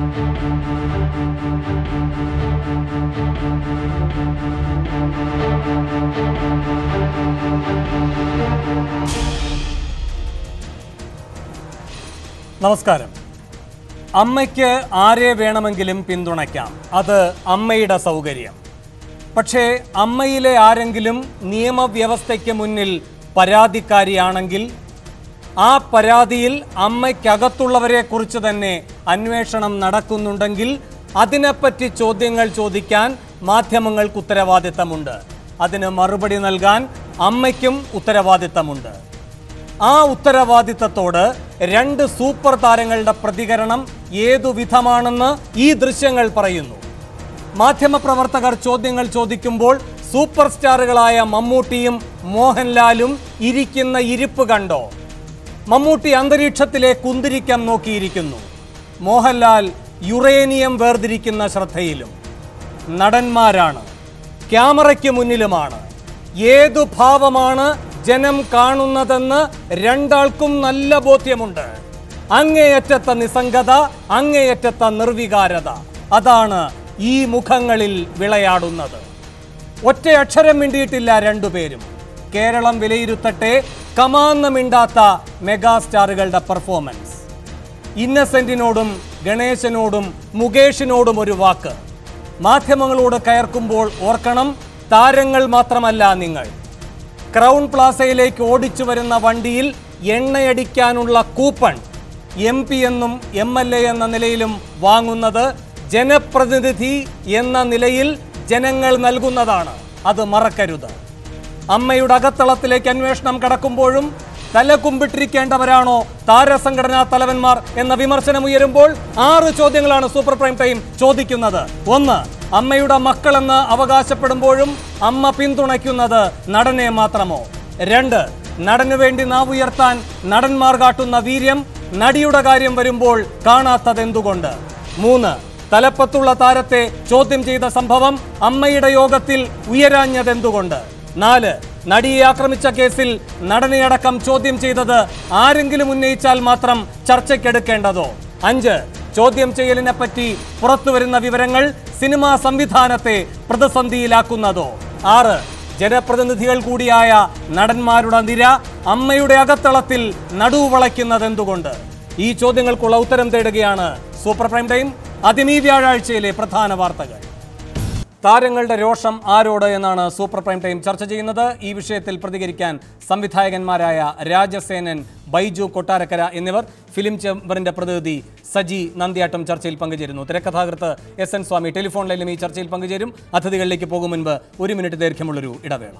നമസ്കാരം. അമ്മയ്ക്ക് ആരെ വേണമെങ്കിലും പിന്തുണയ്ക്കാം. അത് അമ്മയുടെ സൗകര്യം. പക്ഷേ അമ്മയിലെ ആരെങ്കിലും നിയമവ്യവസ്ഥയ്ക്ക് മുന്നിൽ പരാതിക്കാരിയാണെങ്കിൽ ആ പരാതിയിൽ അമ്മയ്ക്കകത്തുള്ളവരെ കുറിച്ച് തന്നെ അന്വേഷണം നടക്കുന്നുണ്ടെങ്കിൽ അതിനെപ്പറ്റി ചോദ്യങ്ങൾ ചോദിക്കാൻ മാധ്യമങ്ങൾക്ക് ഉത്തരവാദിത്തമുണ്ട്. അതിന് മറുപടി നൽകാൻ അമ്മയ്ക്കും ഉത്തരവാദിത്തമുണ്ട്. ആ ഉത്തരവാദിത്തത്തോട് രണ്ട് സൂപ്പർ താരങ്ങളുടെ പ്രതികരണം ഏതു വിധമാണെന്ന് ഈ ദൃശ്യങ്ങൾ പറയുന്നു. മാധ്യമപ്രവർത്തകർ ചോദ്യങ്ങൾ ചോദിക്കുമ്പോൾ സൂപ്പർ സ്റ്റാറുകളായ മമ്മൂട്ടിയും മോഹൻലാലും ഇരിക്കുന്ന ഇരിപ്പ് കണ്ടോ? മമ്മൂട്ടി അന്തരീക്ഷത്തിലെ കുന്തിരിക്കം നോക്കിയിരിക്കുന്നു. മോഹൻലാൽ യുറേനിയം വേർതിരിക്കുന്ന ശ്രദ്ധയിലും. നടന്മാരാണ്. ക്യാമറയ്ക്ക് മുന്നിലുമാണ്. ഏതു ഭാവമാണ് ജനം കാണുന്നതെന്ന് രണ്ടാൾക്കും നല്ല ബോധ്യമുണ്ട്. അങ്ങേയറ്റത്തെ നിസ്സംഗത അങ്ങേയറ്റത്തെ നിർവികാരത. അതാണ് ഈ മുഖങ്ങളിൽ വിളയാടുന്നത്. ഒറ്റ അക്ഷരം മിണ്ടിയിട്ടില്ല രണ്ടുപേരും. കേരളം വിലയിരുത്തട്ടെ കമാന്ന് മിണ്ടാത്ത മെഗാസ്റ്റാറുകളുടെ പെർഫോമൻസ് ഇന്നസെന്റിനോടും ഗണേശനോടും മുകേഷിനോടും ഒരു വാക്ക്. മാധ്യമങ്ങളോട് കയർക്കുമ്പോൾ ഓർക്കണം താരങ്ങൾ മാത്രമല്ല നിങ്ങൾ. ക്രൗൺ പ്ലാസയിലേക്ക് ഓടിച്ചു വരുന്ന വണ്ടിയിൽ എണ്ണയടിക്കാനുള്ള കൂപ്പൺ എം പി എന്നും എം എൽ എ എന്ന നിലയിലും വാങ്ങുന്നത് ജനപ്രതിനിധി എന്ന നിലയിൽ ജനങ്ങൾ നൽകുന്നതാണ്. അത് മറക്കരുത്. അമ്മയുടെ അകത്തളത്തിലേക്ക് അന്വേഷണം കടക്കുമ്പോഴും തല കുമ്പിട്ടിരിക്കേണ്ടവരാണോ താരസംഘടനാ തലവന്മാർ എന്ന വിമർശനം ഉയരുമ്പോൾ ആറ് ചോദ്യങ്ങളാണ് സൂപ്പർ പ്രൈം ടൈം ചോദിക്കുന്നത്. ഒന്ന് അമ്മയുടെ മക്കളെന്ന് അവകാശപ്പെടുമ്പോഴും അമ്മ പിന്തുണയ്ക്കുന്നത് നടനെ മാത്രമോ? രണ്ട് നടനു വേണ്ടി നാവുയർത്താൻ നടന്മാർ കാട്ടുന്ന വീര്യം നടിയുടെ കാര്യം വരുമ്പോൾ കാണാത്തതെന്തുകൊണ്ട്? മൂന്ന് തലപ്പത്തുള്ള താരത്തെ ചോദ്യം ചെയ്ത സംഭവം അമ്മയുടെ യോഗത്തിൽ ഉയരാഞ്ഞതെന്തുകൊണ്ട്? നാല് നടിയെ ആക്രമിച്ച കേസിൽ നടനെയടക്കം ചോദ്യം ചെയ്തത് ആരെങ്കിലും ഉന്നയിച്ചാൽ മാത്രം ചർച്ചയ്ക്കെടുക്കേണ്ടതോ? അഞ്ച് ചോദ്യം ചെയ്യലിനെ പറ്റി പുറത്തുവരുന്ന വിവരങ്ങൾ സിനിമാ സംവിധാനത്തെ പ്രതിസന്ധിയിലാക്കുന്നതോ? ആറ് ജനപ്രതിനിധികൾ കൂടിയായ നടന്മാരുടെ നിര അമ്മയുടെ അകത്തളത്തിൽ നടുവളയ്ക്കുന്നതെന്തുകൊണ്ട് ഈ ചോദ്യങ്ങൾക്കുള്ള ഉത്തരം തേടുകയാണ് സൂപ്പർ പ്രൈം ടൈം അതിനീ വ്യാഴാഴ്ചയിലെ പ്രധാന വാർത്തകൾ. താരങ്ങളുടെ രോഷം ആരോട് എന്നാണ് സൂപ്പർ പ്രൈം ടൈം ചർച്ച ചെയ്യുന്നത്. ഈ വിഷയത്തിൽ പ്രതികരിക്കാൻ സംവിധായകന്മാരായ രാജസേനൻ ബൈജു കൊട്ടാരക്കര എന്നിവർ ഫിലിം ചേംബറിന്റെ പ്രതിനിധി സജി നന്ദിയാട്ടം ചർച്ചയിൽ പങ്കുചേരുന്നു. തിരക്കഥാകൃത്ത് എസ് എൻ സ്വാമി ടെലിഫോൺ ലൈനിലും ഈ ചർച്ചയിൽ പങ്കുചേരും. അതിഥികളിലേക്ക് പോകും മുൻപ് ഒരു മിനിറ്റ് ദൈർഘ്യമുള്ളൊരു ഇടവേള.